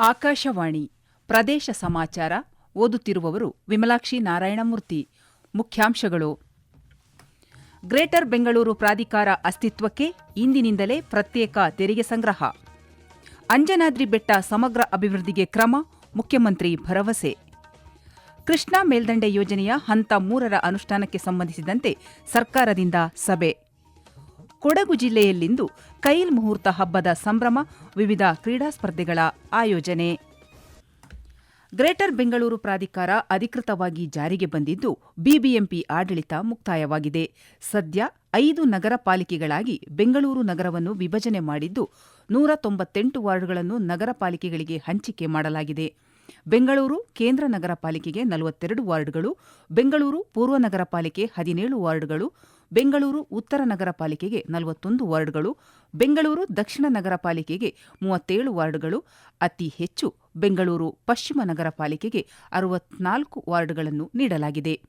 ಆಕಾಶವಾಣಿ ಪ್ರದೇಶ ಸಮಾಚಾರ ಓದುತ್ತಿರುವವರು ವಿಮಲಾಕ್ಷಿ ನಾರಾಯಣಮೂರ್ತಿ. ಮುಖ್ಯಾಂಶಗಳು. ಗ್ರೇಟರ್ ಬೆಂಗಳೂರು ಪ್ರಾಧಿಕಾರ ಅಸ್ತಿತ್ವಕ್ಕೆ ಇಂದಿನಿಂದಲೇ ಪ್ರತ್ಯೇಕ ತೆರಿಗೆ ಸಂಗ್ರಹ. ಅಂಜನಾದ್ರಿ ಬೆಟ್ಟ ಸಮಗ್ರ ಅಭಿವೃದ್ಧಿಗೆ ಕ್ರಮ, ಮುಖ್ಯಮಂತ್ರಿ ಭರವಸೆ. ಕೃಷ್ಣಾ ಮೇಲ್ದಂಡೆ ಯೋಜನೆಯ ಹಂತ ಮೂರರ ಅನುಷ್ಠಾನಕ್ಕೆ ಸಂಬಂಧಿಸಿದಂತೆ ಸರ್ಕಾರದಿಂದ ಸಭೆ. ಕೊಡಗು ಜಿಲ್ಲೆಯಲ್ಲಿಂದು ಕೈಲ್ ಮುಹೂರ್ತ ಹಬ್ಬದ ಸಂಭ್ರಮ, ವಿವಿಧ ಕ್ರೀಡಾ ಸ್ಪರ್ಧೆಗಳ ಆಯೋಜನೆ. ಗ್ರೇಟರ್ ಬೆಂಗಳೂರು ಪ್ರಾಧಿಕಾರ ಅಧಿಕೃತವಾಗಿ ಜಾರಿಗೆ ಬಂದಿದ್ದು ಬಿಬಿಎಂಪಿ ಆಡಳಿತ ಮುಕ್ತಾಯವಾಗಿದೆ. ಸದ್ಯ ಐದು ನಗರ ಪಾಲಿಕೆಗಳಾಗಿ ಬೆಂಗಳೂರು ನಗರವನ್ನು ವಿಭಜನೆ ಮಾಡಿದ್ದು ನೂರ ತೊಂಬತ್ತೆಂಟು ವಾರ್ಡ್ಗಳನ್ನು ನಗರ ಪಾಲಿಕೆಗಳಿಗೆ ಹಂಚಿಕೆ ಮಾಡಲಾಗಿದೆ. ಬೆಂಗಳೂರು, ಕೇಂದ್ರ ನಗರ ಪಾಲಿಕೆಗೆ ನಲವತ್ತೆರಡು ವಾರ್ಡ್ಗಳು, ಬೆಂಗಳೂರು, ಪೂರ್ವ ನಗರ ಪಾಲಿಕೆ ಹದಿನೇಳು ವಾರ್ಡ್ಗಳು, ಬೆಂಗಳೂರು, ಉತ್ತರ ನಗರ ಪಾಲಿಕೆಗೆ ನಲವತ್ತೊಂದು ವಾರ್ಡ್ಗಳು, ಬೆಂಗಳೂರು, ದಕ್ಷಿಣ ನಗರ ಪಾಲಿಕೆಗೆ ಮೂವತ್ತೇಳು ವಾರ್ಡ್ಗಳು, ಅತಿ ಹೆಚ್ಚು ಬೆಂಗಳೂರು, ಪಶ್ಚಿಮ ನಗರ ಪಾಲಿಕೆಗೆ ಅರವತ್ನಾಲ್ಕು ವಾರ್ಡ್ಗಳನ್ನು ನೀಡಲಾಗಿದೆ.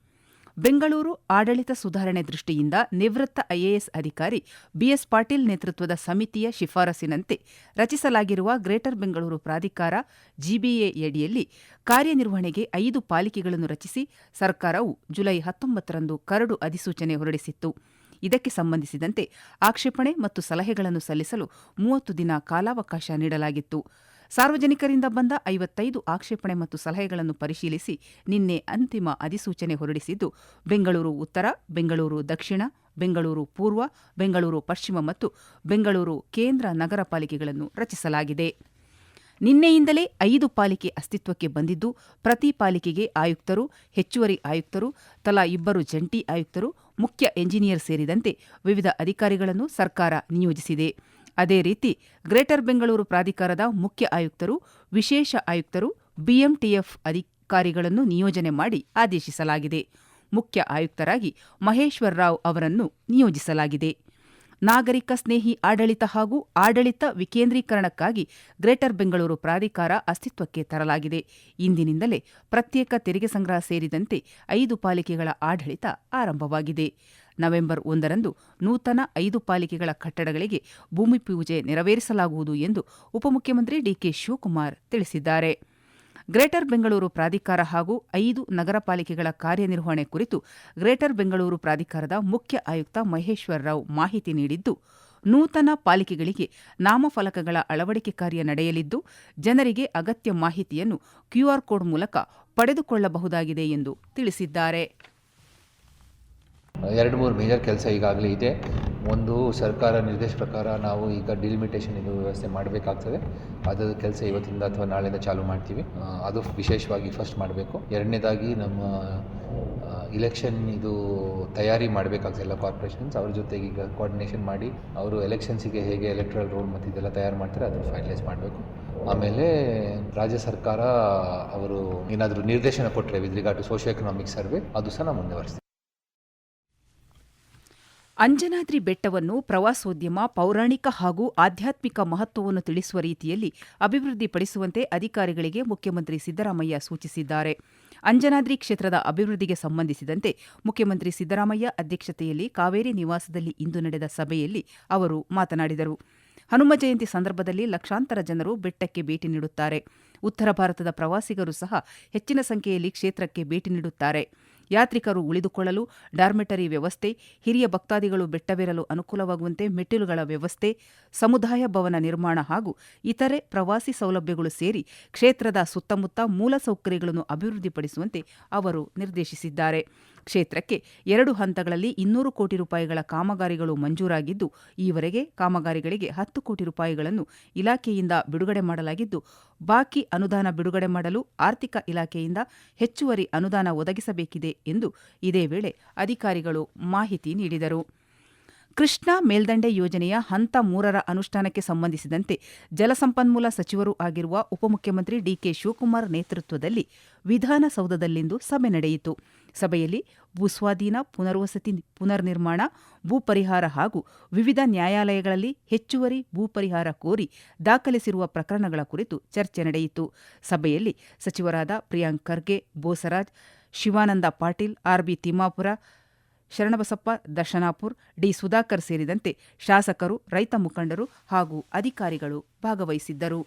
ಬೆಂಗಳೂರು ಆಡಳಿತ ಸುಧಾರಣೆ ದೃಷ್ಟಿಯಿಂದ ನಿವೃತ್ತ ಐಎಎಸ್ ಅಧಿಕಾರಿ ಬಿಎಸ್ ಪಾಟೀಲ್ ನೇತೃತ್ವದ ಸಮಿತಿಯ ಶಿಫಾರಸಿನಂತೆ ರಚಿಸಲಾಗಿರುವ ಗ್ರೇಟರ್ ಬೆಂಗಳೂರು ಪ್ರಾಧಿಕಾರ ಜಿಬಿಎಯಡಿಯಲ್ಲಿ ಕಾರ್ಯನಿರ್ವಹಣೆಗೆ ಐದು ಪಾಲಿಕೆಗಳನ್ನು ರಚಿಸಿ ಸರ್ಕಾರವು ಜುಲೈ ಹತ್ತೊಂಬತ್ತರಂದು ಕರಡು ಅಧಿಸೂಚನೆ ಹೊರಡಿಸಿತ್ತು. ಇದಕ್ಕೆ ಸಂಬಂಧಿಸಿದಂತೆ ಆಕ್ಷೇಪಣೆ ಮತ್ತು ಸಲಹೆಗಳನ್ನು ಸಲ್ಲಿಸಲು ಮೂವತ್ತು ದಿನ ಕಾಲಾವಕಾಶ ನೀಡಲಾಗಿತ್ತು. ಸಾರ್ವಜನಿಕರಿಂದ ಬಂದ ಐವತ್ತೈದು ಆಕ್ಷೇಪಣೆ ಮತ್ತು ಸಲಹೆಗಳನ್ನು ಪರಿಶೀಲಿಸಿ ನಿನ್ನೆ ಅಂತಿಮ ಅಧಿಸೂಚನೆ ಹೊರಡಿಸಿದ್ದು, ಬೆಂಗಳೂರು ಉತ್ತರ, ಬೆಂಗಳೂರು ದಕ್ಷಿಣ, ಬೆಂಗಳೂರು ಪೂರ್ವ, ಬೆಂಗಳೂರು ಪಶ್ಚಿಮ ಮತ್ತು ಬೆಂಗಳೂರು ಕೇಂದ್ರ ನಗರ ಪಾಲಿಕೆಗಳನ್ನು ರಚಿಸಲಾಗಿದೆ. ನಿನ್ನೆಯಿಂದಲೇ ಐದು ಪಾಲಿಕೆ ಅಸ್ತಿತ್ವಕ್ಕೆ ಬಂದಿದ್ದು, ಪ್ರತಿ ಪಾಲಿಕೆಗೆ ಆಯುಕ್ತರು, ಹೆಚ್ಚುವರಿ ಆಯುಕ್ತರು, ತಲಾ ಇಬ್ಬರು ಜಂಟಿ ಆಯುಕ್ತರು, ಮುಖ್ಯ ಎಂಜಿನಿಯರ್ ಸೇರಿದಂತೆ ವಿವಿಧ ಅಧಿಕಾರಿಗಳನ್ನು ಸರ್ಕಾರ ನಿಯೋಜಿಸಿದೆ. ಅದೇ ರೀತಿ ಗ್ರೇಟರ್ ಬೆಂಗಳೂರು ಪ್ರಾಧಿಕಾರದ ಮುಖ್ಯ ಆಯುಕ್ತರು, ವಿಶೇಷ ಆಯುಕ್ತರು, ಬಿಎಂಟಿಎಫ್ ಅಧಿಕಾರಿಗಳನ್ನು ನಿಯೋಜನೆ ಮಾಡಿ ಆದೇಶಿಸಲಾಗಿದೆ. ಮುಖ್ಯ ಆಯುಕ್ತರಾಗಿ ಮಹೇಶ್ವರ್ ರಾವ್ ಅವರನ್ನು ನಿಯೋಜಿಸಲಾಗಿದೆ. ನಾಗರಿಕ ಸ್ನೇಹಿ ಆಡಳಿತ ಹಾಗೂ ಆಡಳಿತ ವಿಕೇಂದ್ರೀಕರಣಕ್ಕಾಗಿ ಗ್ರೇಟರ್ ಬೆಂಗಳೂರು ಪ್ರಾಧಿಕಾರ ಅಸ್ತಿತ್ವಕ್ಕೆ ತರಲಾಗಿದೆ. ಇಂದಿನಿಂದಲೇ ಪ್ರತ್ಯೇಕ ತೆರಿಗೆ ಸಂಗ್ರಹ ಸೇರಿದಂತೆ ಐದು ಪಾಲಿಕೆಗಳ ಆಡಳಿತ ಆರಂಭವಾಗಿದೆ. ನವೆಂಬರ್ ಒಂದರಂದು ನೂತನ ಐದು ಪಾಲಿಕೆಗಳ ಕಟ್ಟಡಗಳಿಗೆ ಭೂಮಿ ಪೂಜೆ ನೆರವೇರಿಸಲಾಗುವುದು ಎಂದು ಉಪಮುಖ್ಯಮಂತ್ರಿ ಡಿಕೆ ಶಿವಕುಮಾರ್ ತಿಳಿಸಿದ್ದಾರೆ. ಗ್ರೇಟರ್ ಬೆಂಗಳೂರು ಪ್ರಾಧಿಕಾರ ಹಾಗೂ ಐದು ನಗರ ಪಾಲಿಕೆಗಳ ಕಾರ್ಯನಿರ್ವಹಣೆ ಕುರಿತು ಗ್ರೇಟರ್ ಬೆಂಗಳೂರು ಪ್ರಾಧಿಕಾರದ ಮುಖ್ಯ ಆಯುಕ್ತ ಮಹೇಶ್ವರ್ ರಾವ್ ಮಾಹಿತಿ ನೀಡಿದ್ದು, ನೂತನ ಪಾಲಿಕೆಗಳಿಗೆ ನಾಮಫಲಕಗಳ ಅಳವಡಿಕೆ ಕಾರ್ಯ ನಡೆಯಲಿದ್ದು, ಜನರಿಗೆ ಅಗತ್ಯ ಮಾಹಿತಿಯನ್ನು ಕ್ಯೂಆರ್ ಕೋಡ್ ಮೂಲಕ ಪಡೆದುಕೊಳ್ಳಬಹುದಾಗಿದೆ ಎಂದು ತಿಳಿಸಿದ್ದಾರೆ. ಎರಡು ಮೂರು ಮೇಜರ್ ಕೆಲಸ ಈಗಾಗಲೇ ಇದೆ. ಒಂದು ಸರ್ಕಾರ ನಿರ್ದೇಶ ಪ್ರಕಾರ ನಾವು ಈಗ ಡಿಲಿಮಿಟೇಷನ್ ಇದು ವ್ಯವಸ್ಥೆ ಮಾಡಬೇಕಾಗ್ತದೆ. ಅದರ ಕೆಲಸ ಇವತ್ತಿಂದ ಅಥವಾ ನಾಳೆಯಿಂದ ಚಾಲೂ ಮಾಡ್ತೀವಿ. ಅದು ವಿಶೇಷವಾಗಿ ಫಸ್ಟ್ ಮಾಡಬೇಕು. ಎರಡನೇದಾಗಿ ನಮ್ಮ ಇಲೆಕ್ಷನ್ ಇದು ತಯಾರಿ ಮಾಡಬೇಕಾಗ್ತದೆ ಎಲ್ಲ ಕಾರ್ಪೊರೇಷನ್ಸ್ ಅವ್ರ ಜೊತೆಗೆ ಈಗ ಕೋಆರ್ಡಿನೇಷನ್ ಮಾಡಿ ಅವರು ಎಲೆಕ್ಷನ್ಸಿಗೆ ಹೇಗೆ ಎಲೆಕ್ಟ್ರಲ್ ರೋಲ್ ಮತ್ತು ಇದೆಲ್ಲ ತಯಾರು ಮಾಡ್ತಾರೆ, ಅದನ್ನು ಫೈನಲೈಸ್ ಮಾಡಬೇಕು. ಆಮೇಲೆ ರಾಜ್ಯ ಸರ್ಕಾರ ಅವರು ಏನಾದರೂ ನಿರ್ದೇಶನ ಕೊಟ್ಟರೆ with regard to socio economic survey ಅದು ಸಹ ನಾವು ಮುಂದುವರಿಸ್ತೀವಿ. ಅಂಜನಾದ್ರಿ ಬೆಟ್ಟವನ್ನು ಪ್ರವಾಸೋದ್ಯಮ, ಪೌರಾಣಿಕ ಹಾಗೂ ಆಧ್ಯಾತ್ಮಿಕ ಮಹತ್ವವನ್ನು ತಿಳಿಸುವ ರೀತಿಯಲ್ಲಿ ಅಭಿವೃದ್ಧಿಪಡಿಸುವಂತೆ ಅಧಿಕಾರಿಗಳಿಗೆ ಮುಖ್ಯಮಂತ್ರಿ ಸಿದ್ದರಾಮಯ್ಯ ಸೂಚಿಸಿದ್ದಾರೆ. ಅಂಜನಾದ್ರಿ ಕ್ಷೇತ್ರದ ಅಭಿವೃದ್ಧಿಗೆ ಸಂಬಂಧಿಸಿದಂತೆ ಮುಖ್ಯಮಂತ್ರಿ ಸಿದ್ದರಾಮಯ್ಯ ಅಧ್ಯಕ್ಷತೆಯಲ್ಲಿ ಕಾವೇರಿ ನಿವಾಸದಲ್ಲಿ ಇಂದು ನಡೆದ ಸಭೆಯಲ್ಲಿ ಅವರು ಮಾತನಾಡಿದರು. ಹನುಮ ಜಯಂತಿ ಸಂದರ್ಭದಲ್ಲಿ ಲಕ್ಷಾಂತರ ಜನರು ಬೆಟ್ಟಕ್ಕೆ ಭೇಟಿ ನೀಡುತ್ತಾರೆ. ಉತ್ತರ ಭಾರತದ ಪ್ರವಾಸಿಗರು ಸಹ ಹೆಚ್ಚಿನ ಸಂಖ್ಯೆಯಲ್ಲಿ ಕ್ಷೇತ್ರಕ್ಕೆ ಭೇಟಿ ನೀಡುತ್ತಾರೆ. ಯಾತ್ರಿಕರು ಉಳಿದುಕೊಳ್ಳಲು ಡಾರ್ಮೆಟರಿ ವ್ಯವಸ್ಥೆ, ಹಿರಿಯ ಭಕ್ತಾದಿಗಳು ಬೆಟ್ಟವಿರಲು ಅನುಕೂಲವಾಗುವಂತೆ ಮೆಟ್ಟಿಲುಗಳ ವ್ಯವಸ್ಥೆ, ಸಮುದಾಯ ಭವನ ನಿರ್ಮಾಣ ಹಾಗೂ ಇತರೆ ಪ್ರವಾಸಿ ಸೌಲಭ್ಯಗಳು ಸೇರಿ ಕ್ಷೇತ್ರದ ಸುತ್ತಮುತ್ತ ಮೂಲಸೌಕರ್ಯಗಳನ್ನು ಅಭಿವೃದ್ಧಿಪಡಿಸುವಂತೆ ಅವರು ನಿರ್ದೇಶಿಸಿದ್ದಾರೆ. ಕ್ಷೇತ್ರಕ್ಕೆ ಎರಡು ಹಂತಗಳಲ್ಲಿ ಇನ್ನೂರು ಕೋಟಿ ರೂಪಾಯಿಗಳ ಕಾಮಗಾರಿಗಳು ಮಂಜೂರಾಗಿದ್ದು, ಈವರೆಗೆ ಕಾಮಗಾರಿಗಳಿಗೆ ಹತ್ತು ಕೋಟಿ ರೂಪಾಯಿಗಳನ್ನು ಇಲಾಖೆಯಿಂದ ಬಿಡುಗಡೆ ಮಾಡಲಾಗಿದ್ದು, ಬಾಕಿ ಅನುದಾನ ಬಿಡುಗಡೆ ಮಾಡಲು ಆರ್ಥಿಕ ಇಲಾಖೆಯಿಂದ ಹೆಚ್ಚುವರಿ ಅನುದಾನ ಒದಗಿಸಬೇಕಿದೆ ಎಂದು ಇದೇ ವೇಳೆ ಅಧಿಕಾರಿಗಳು ಮಾಹಿತಿ ನೀಡಿದರು. ಕೃಷ್ಣಾ ಮೇಲ್ದಂಡೆ ಯೋಜನೆಯ ಹಂತ ಮೂರರ ಅನುಷ್ಠಾನಕ್ಕೆ ಸಂಬಂಧಿಸಿದಂತೆ ಜಲಸಂಪನ್ಮೂಲ ಸಚಿವರೂ ಆಗಿರುವ ಉಪಮುಖ್ಯಮಂತ್ರಿ ಡಿಕೆ ಶಿವಕುಮಾರ್ ನೇತೃತ್ವದಲ್ಲಿ ವಿಧಾನಸೌಧದಲ್ಲಿಂದು ಸಭೆ ನಡೆಯಿತು. ಸಭೆಯಲ್ಲಿ ಭೂಸ್ವಾಧೀನ, ಪುನರ್ವಸತಿ, ಪುನರ್ನಿರ್ಮಾಣ ಭೂ ಪರಿಹಾರ ಹಾಗೂ ವಿವಿಧ ನ್ಯಾಯಾಲಯಗಳಲ್ಲಿ ಹೆಚ್ಚುವರಿ ಭೂ ಪರಿಹಾರ ಕೋರಿ ದಾಖಲಿಸಿರುವ ಪ್ರಕರಣಗಳ ಕುರಿತು ಚರ್ಚೆ ನಡೆಯಿತು. ಸಭೆಯಲ್ಲಿ ಸಚಿವರಾದ ಪ್ರಿಯಾಂಕ್ ಖರ್ಗೆ, ಬೋಸರಾಜ್, ಶಿವಾನಂದ ಪಾಟೀಲ್, ಆರ್ಬಿ ತಿಮ್ಮಾಪುರ, ಶರಣಬಸಪ್ಪ, ದರ್ಶನಾಪುರ್, ಡಿ. ಸುಧಾಕರ್ ಸೇರಿದಂತೆ ಶಾಸಕರು, ರೈತ ಮುಖಂಡರು ಹಾಗೂ ಅಧಿಕಾರಿಗಳು ಭಾಗವಹಿಸಿದ್ದರು.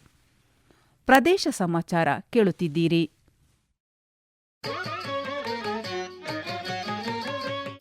ಪ್ರದೇಶ ಸಮಾಚಾರ ಕೇಳುತ್ತಿದ್ದೀರಿ.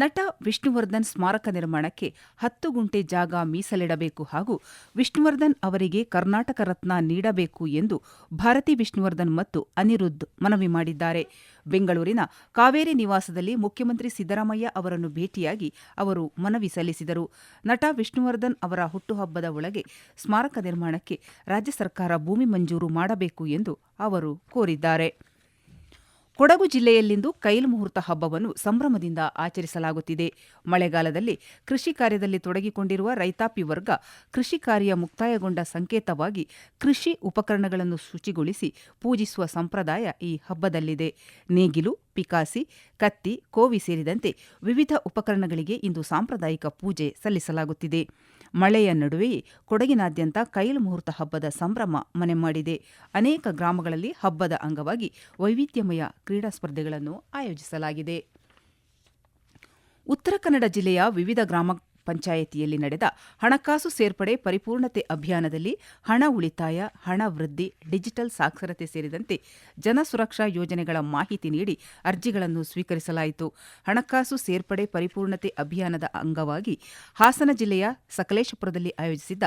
ನಟ ವಿಷ್ಣುವರ್ಧನ್ ಸ್ಮಾರಕ ನಿರ್ಮಾಣಕ್ಕೆ ಹತ್ತು ಗುಂಟೆ ಜಾಗ ಮೀಸಲಿಡಬೇಕು ಹಾಗೂ ವಿಷ್ಣುವರ್ಧನ್ ಅವರಿಗೆ ಕರ್ನಾಟಕ ರತ್ನ ನೀಡಬೇಕು ಎಂದು ಭಾರತಿ ವಿಷ್ಣುವರ್ಧನ್ ಮತ್ತು ಅನಿರುದ್ಧ್ ಮನವಿ ಮಾಡಿದ್ದಾರೆ. ಬೆಂಗಳೂರಿನ ಕಾವೇರಿ ನಿವಾಸದಲ್ಲಿ ಮುಖ್ಯಮಂತ್ರಿ ಸಿದ್ದರಾಮಯ್ಯ ಅವರನ್ನು ಭೇಟಿಯಾಗಿ ಅವರು ಮನವಿ ಸಲ್ಲಿಸಿದರು. ನಟ ವಿಷ್ಣುವರ್ಧನ್ ಅವರ ಹುಟ್ಟುಹಬ್ಬದ ಒಳಗೆ ಸ್ಮಾರಕ ನಿರ್ಮಾಣಕ್ಕೆ ರಾಜ್ಯ ಸರ್ಕಾರ ಭೂಮಿ ಮಂಜೂರು ಮಾಡಬೇಕು ಎಂದು ಅವರು ಕೋರಿದ್ದಾರೆ. ಕೊಡಗು ಜಿಲ್ಲೆಯಲ್ಲಿಂದು ಕೈಲ್ ಮುಹೂರ್ತ ಹಬ್ಬವನ್ನು ಸಂಭ್ರಮದಿಂದ ಆಚರಿಸಲಾಗುತ್ತಿದೆ. ಮಳೆಗಾಲದಲ್ಲಿ ಕೃಷಿ ಕಾರ್ಯದಲ್ಲಿ ತೊಡಗಿಕೊಂಡಿರುವ ರೈತಾಪಿ ವರ್ಗ ಕೃಷಿ ಕಾರ್ಯ ಮುಕ್ತಾಯಗೊಂಡ ಸಂಕೇತವಾಗಿ ಕೃಷಿ ಉಪಕರಣಗಳನ್ನು ಶುಚಿಗೊಳಿಸಿ ಪೂಜಿಸುವ ಸಂಪ್ರದಾಯ ಈ ಹಬ್ಬದಲ್ಲಿದೆ. ನೇಗಿಲು, ಪಿಕಾಸಿ, ಕತ್ತಿ, ಕೋವಿ ಸೇರಿದಂತೆ ವಿವಿಧ ಉಪಕರಣಗಳಿಗೆ ಇಂದು ಸಾಂಪ್ರದಾಯಿಕ ಪೂಜೆ ಸಲ್ಲಿಸಲಾಗುತ್ತಿದೆ. ಮಳೆಯ ನಡುವೆಯೇ ಕೊಡಗಿನಾದ್ಯಂತ ಕೈಲು ಮುಹೂರ್ತ ಹಬ್ಬದ ಸಂಭ್ರಮ ಮನೆ ಮಾಡಿದೆ. ಅನೇಕ ಗ್ರಾಮಗಳಲ್ಲಿ ಹಬ್ಬದ ಅಂಗವಾಗಿ ವೈವಿಧ್ಯಮಯ ಕ್ರೀಡಾ ಸ್ಪರ್ಧೆಗಳನ್ನು ಆಯೋಜಿಸಲಾಗಿದೆ. ಉತ್ತರ ಕನ್ನಡ ಜಿಲ್ಲೆಯ ವಿವಿಧ ಗ್ರಾಮ ಪಂಚಾಯಿತಿಯಲ್ಲಿ ನಡೆದ ಹಣಕಾಸು ಸೇರ್ಪಡೆ ಪರಿಪೂರ್ಣತೆ ಅಭಿಯಾನದಲ್ಲಿ ಹಣ ಉಳಿತಾಯ, ಹಣ ವೃದ್ಧಿ, ಡಿಜಿಟಲ್ ಸಾಕ್ಷರತೆ ಸೇರಿದಂತೆ ಜನ ಸುರಕ್ಷಾ ಯೋಜನೆಗಳ ಮಾಹಿತಿ ನೀಡಿ ಅರ್ಜಿಗಳನ್ನು ಸ್ವೀಕರಿಸಲಾಯಿತು. ಹಣಕಾಸು ಸೇರ್ಪಡೆ ಪರಿಪೂರ್ಣತೆ ಅಭಿಯಾನದ ಅಂಗವಾಗಿ ಹಾಸನ ಜಿಲ್ಲೆಯ ಸಕಲೇಶಪುರದಲ್ಲಿ ಆಯೋಜಿಸಿದ್ದ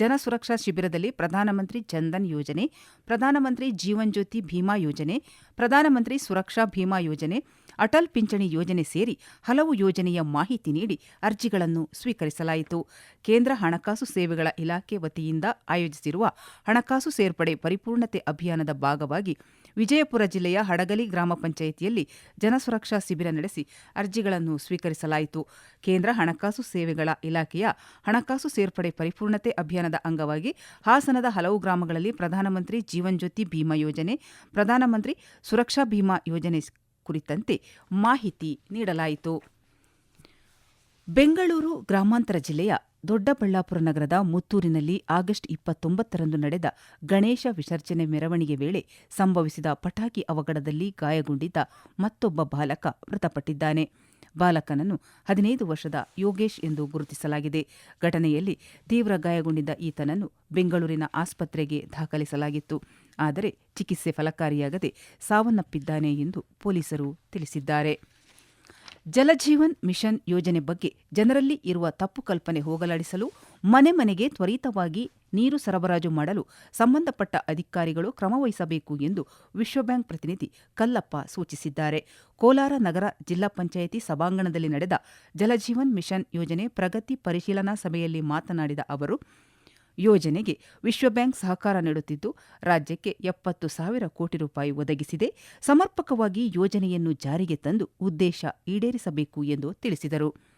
ಜನ ಸುರಕ್ಷಾ ಶಿಬಿರದಲ್ಲಿ ಪ್ರಧಾನಮಂತ್ರಿ ಜನ್ಧನ್ ಯೋಜನೆ, ಪ್ರಧಾನಮಂತ್ರಿ ಜೀವನ್ ಜ್ಯೋತಿ ಭೀಮಾ ಯೋಜನೆ, ಪ್ರಧಾನಮಂತ್ರಿ ಸುರಕ್ಷಾ ಭೀಮಾ ಯೋಜನೆ, ಅಟಲ್ ಪಿಂಚಣಿ ಯೋಜನೆ ಸೇರಿ ಹಲವು ಯೋಜನೆಯ ಮಾಹಿತಿ ನೀಡಿ ಅರ್ಜಿಗಳನ್ನು ಸ್ವೀಕರಿಸಲಾಯಿತು. ಕೇಂದ್ರ ಹಣಕಾಸು ಸೇವೆಗಳ ಇಲಾಖೆ ವತಿಯಿಂದ ಆಯೋಜಿಸಿರುವ ಹಣಕಾಸು ಸೇರ್ಪಡೆ ಪರಿಪೂರ್ಣತೆ ಅಭಿಯಾನದ ಭಾಗವಾಗಿ ವಿಜಯಪುರ ಜಿಲ್ಲೆಯ ಹಡಗಲಿ ಗ್ರಾಮ ಪಂಚಾಯಿತಿಯಲ್ಲಿ ಜನಸುರಕ್ಷಾ ಶಿಬಿರ ನಡೆಸಿ ಅರ್ಜಿಗಳನ್ನು ಸ್ವೀಕರಿಸಲಾಯಿತು. ಕೇಂದ್ರ ಹಣಕಾಸು ಸೇವೆಗಳ ಇಲಾಖೆಯ ಹಣಕಾಸು ಸೇರ್ಪಡೆ ಪರಿಪೂರ್ಣತೆ ಅಭಿಯಾನದ ಅಂಗವಾಗಿ ಹಾಸನದ ಹಲವು ಗ್ರಾಮಗಳಲ್ಲಿ ಪ್ರಧಾನಮಂತ್ರಿ ಜೀವನ್ ಜ್ಯೋತಿ ಭೀಮಾ ಯೋಜನೆ, ಪ್ರಧಾನಮಂತ್ರಿ ಸುರಕ್ಷಾ ಭೀಮಾ ಯೋಜನೆ ಕುರಿತಂತೆ ಮಾಹಿತಿ ನೀಡಲಾಯಿತು. ಬೆಂಗಳೂರು ಗ್ರಾಮಾಂತರ ಜಿಲ್ಲೆಯ ದೊಡ್ಡಬಳ್ಳಾಪುರ ನಗರದ ಮುತ್ತೂರಿನಲ್ಲಿ ಆಗಸ್ಟ್ ಇಪ್ಪತ್ತೊಂಬತ್ತರಂದು ನಡೆದ ಗಣೇಶ ವಿಸರ್ಜನೆ ಮೆರವಣಿಗೆ ವೇಳೆ ಸಂಭವಿಸಿದ ಪಟಾಕಿ ಅವಘಡದಲ್ಲಿ ಗಾಯಗೊಂಡಿದ್ದ ಮತ್ತೊಬ್ಬ ಬಾಲಕ ಮೃತಪಟ್ಟಿದ್ದಾನೆ. ಬಾಲಕನನ್ನು ಹದಿನೈದು ವರ್ಷದ ಯೋಗೇಶ್ ಎಂದು ಗುರುತಿಸಲಾಗಿದೆ. ಘಟನೆಯಲ್ಲಿ ತೀವ್ರ ಗಾಯಗೊಂಡಿದ್ದ ಈತನನ್ನು ಬೆಂಗಳೂರಿನ ಆಸ್ಪತ್ರೆಗೆ ದಾಖಲಿಸಲಾಗಿತ್ತು. ಆದರೆ ಚಿಕಿತ್ಸೆ ಫಲಕಾರಿಯಾಗದೆ ಸಾವನ್ನಪ್ಪಿದ್ದಾನೆ ಎಂದು ಪೊಲೀಸರು ತಿಳಿಸಿದ್ದಾರೆ. ಜಲಜೀವನ್ ಮಿಷನ್ ಯೋಜನೆ ಬಗ್ಗೆ ಜನರಲ್ಲಿ ಇರುವ ತಪ್ಪು ಕಲ್ಪನೆ ಹೋಗಲಾಡಿಸಲು ಮನೆ ಮನೆಗೆ ತ್ವರಿತವಾಗಿ ನೀರು ಸರಬರಾಜು ಮಾಡಲು ಸಂಬಂಧಪಟ್ಟ ಅಧಿಕಾರಿಗಳು ಕ್ರಮವಹಿಸಬೇಕು ಎಂದು ವಿಶ್ವಬ್ಯಾಂಕ್ ಪ್ರತಿನಿಧಿ ಕಲ್ಲಪ್ಪ ಸೂಚಿಸಿದ್ದಾರೆ. ಕೋಲಾರ ನಗರ ಜಿಲ್ಲಾ ಪಂಚಾಯಿತಿ ಸಭಾಂಗಣದಲ್ಲಿ ನಡೆದ ಜಲಜೀವನ್ ಮಿಷನ್ ಯೋಜನೆ ಪ್ರಗತಿ ಪರಿಶೀಲನಾ ಸಭೆಯಲ್ಲಿ ಮಾತನಾಡಿದ ಅವರು ಯೋಜನೆಗೆ ವಿಶ್ವಬ್ಯಾಂಕ್ ಸಹಕಾರ ನೀಡುತ್ತಿದ್ದು, ರಾಜ್ಯಕ್ಕೆ ಎಪ್ಪತ್ತು ಸಾವಿರ ಕೋಟಿ ರೂಪಾಯಿ ಒದಗಿಸಿದೆ. ಸಮರ್ಪಕವಾಗಿ ಯೋಜನೆಯನ್ನು ಜಾರಿಗೆ ತಂದು ಉದ್ದೇಶ ಈಡೇರಿಸಬೇಕು ಎಂದು ತಿಳಿಸಿದರು.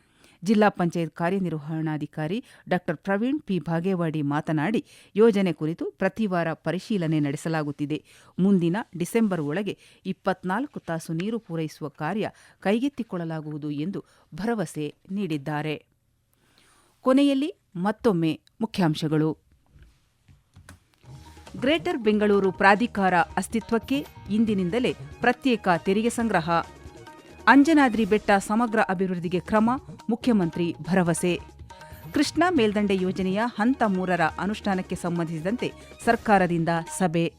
ಜಿಲ್ಲಾ ಪಂಚಾಯತ್ ಕಾರ್ಯನಿರ್ವಹಣಾಧಿಕಾರಿ ಡಾ. ಪ್ರವೀಣ್ ಪಿ. ಭಾಗೇವಾಡಿ ಮಾತನಾಡಿ, ಯೋಜನೆ ಕುರಿತು ಪ್ರತಿವಾರ ಪರಿಶೀಲನೆ ನಡೆಸಲಾಗುತ್ತಿದೆ. ಮುಂದಿನ ಡಿಸೆಂಬರ್ ಒಳಗೆ ಇಪ್ಪತ್ನಾಲ್ಕು ತಾಸು ನೀರು ಪೂರೈಸುವ ಕಾರ್ಯ ಕೈಗೆತ್ತಿಕೊಳ್ಳಲಾಗುವುದು ಎಂದು ಭರವಸೆ ನೀಡಿದ್ದಾರೆ. ಕೊನೆಯಲ್ಲಿ ಮತ್ತೊಮ್ಮೆ ಮುಖ್ಯಾಂಶಗಳು. ಗ್ರೇಟರ್ ಬೆಂಗಳೂರು ಪ್ರಾಧಿಕಾರ ಅಸ್ತಿತ್ವಕ್ಕೆ ಇಂದಿನಿಂದಲೇ ಪ್ರತ್ಯೇಕ ತೆರಿಗೆ ಸಂಗ್ರಹ. ಅಂಜನಾದ್ರಿ ಬೆಟ್ಟ ಸಮಗ್ರ ಅಭಿವೃದ್ಧಿಗೆ ಕ್ರಮ, ಮುಖ್ಯಮಂತ್ರಿ ಭರವಸೆ. ಕೃಷ್ಣಾ ಮೇಲ್ದಂಡೆ ಯೋಜನೆಯ ಹಂತ ಮೂರರ ಅನುಷ್ಠಾನಕ್ಕೆ ಸಂಬಂಧಿಸಿದಂತೆ ಸರ್ಕಾರದಿಂದ ಸಭೆ.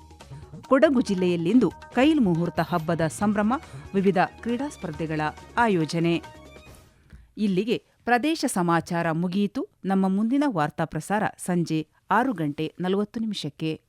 ಕೊಡಗು ಜಿಲ್ಲೆಯಲ್ಲಿಂದು ಕೈಲ್ ಮುಹೂರ್ತ ಹಬ್ಬದ ಸಂಭ್ರಮ, ವಿವಿಧ ಕ್ರೀಡಾ ಸ್ಪರ್ಧೆಗಳ ಆಯೋಜನೆ. ಇಲ್ಲಿಗೆ ಪ್ರದೇಶ ಸಮಾಚಾರ ಮುಗಿಯಿತು. ನಮ್ಮ ಮುಂದಿನ ವಾರ್ತಾ ಪ್ರಸಾರ ಸಂಜೆ ಆರು ಗಂಟೆ ನಲವತ್ತು ನಿಮಿಷಕ್ಕೆ.